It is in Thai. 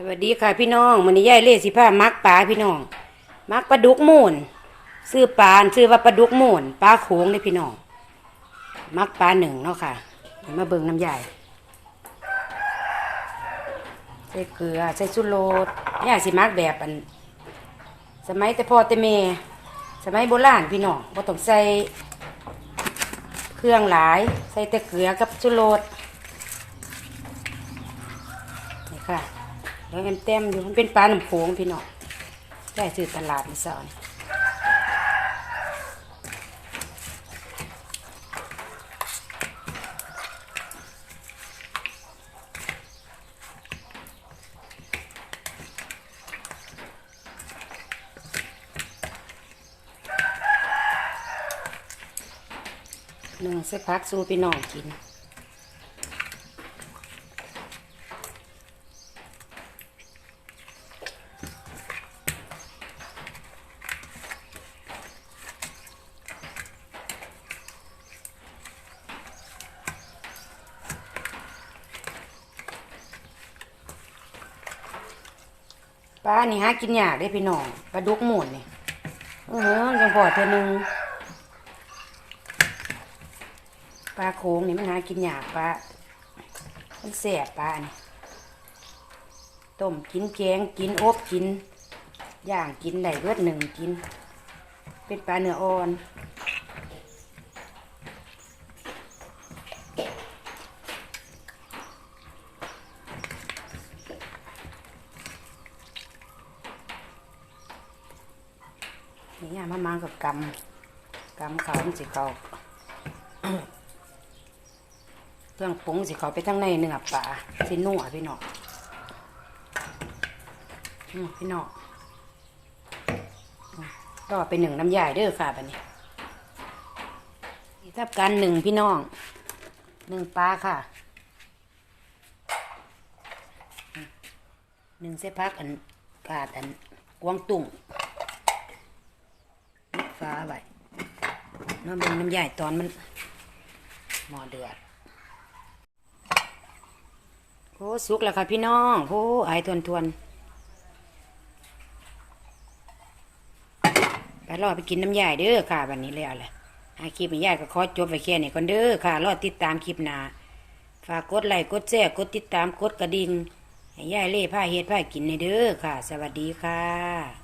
สวัสดีค่ะพี่น้องมันนี้ยายเล่สิผ้ามักปลาพี่น้อง มักปลาดุกมูนซื้อปลาซื้อว่าปลาดุกมูนปลาโขงเลยพี่น้อง มักปลาหนึ่งเนาะค่ะเดี๋ยวมาเบิ่งน้ำใหญ่ใส่เกลือใส่สุโรสยายสิมักแบบอัน สมัยแต่พ่อแต่แม่สมัยโบราณพี่น้องบ่ต้องใส่เครื่องหลาย ใส่แต่เกลือกับสุโรสนี่ค่ะ แล้วเต็มอยู่มันเป็นปลาหนุ่มโขงพี่น้องได้ซื้อตลาดนี่สอนหนึ่งใส่พักสู้พี่น้องกิน ปลานี่หากินยากได้พี่น้องปลาดุกหมุนนี่เออจังพอเธอหนึ่งปลาโขงนี่มันหากินยากปลามันแสบปลานี่ต้มกินแกงกินอบกินย่างกินได้เบิดหนึ่งกิน เป็นปลาเนื้ออ่อน นี่ยมามากับกำกำเขาสิเขาเครื่องปรุงสิเขาไปทั้งในเนื้อปลาสินัวพี่น้องพี่น้องอืมก็ไปหนึ่งน้ำยายเด้อค่ะบัดนี้ทับการหนึ่งพี่น้องหนึ่งปลาค่ะหนึ่งเส้พักอันกาดอันกวางตุ่งาไว้น้ำมันน้ำใหญ่ตอนมันหมอเดือดโอ้สุกแล้วค่ะพี่น้องโอ้ไอทวนทวนไปรอไปกินน้ำใหญ่เด้อค่ะวันนี้เลยเอาเลยอาคลิปนี้ยายก็ขอจบไปแค่นี้ก่อนเด้อค่ะ รอติดตามคลิปหน้าฝากกดไลค์กดแชร์กดติดตามกดกระดิ่งให้ยายเล่ผ้าเฮ็ดผ้ากินในเด้อค่ะ สวัสดีค่ะ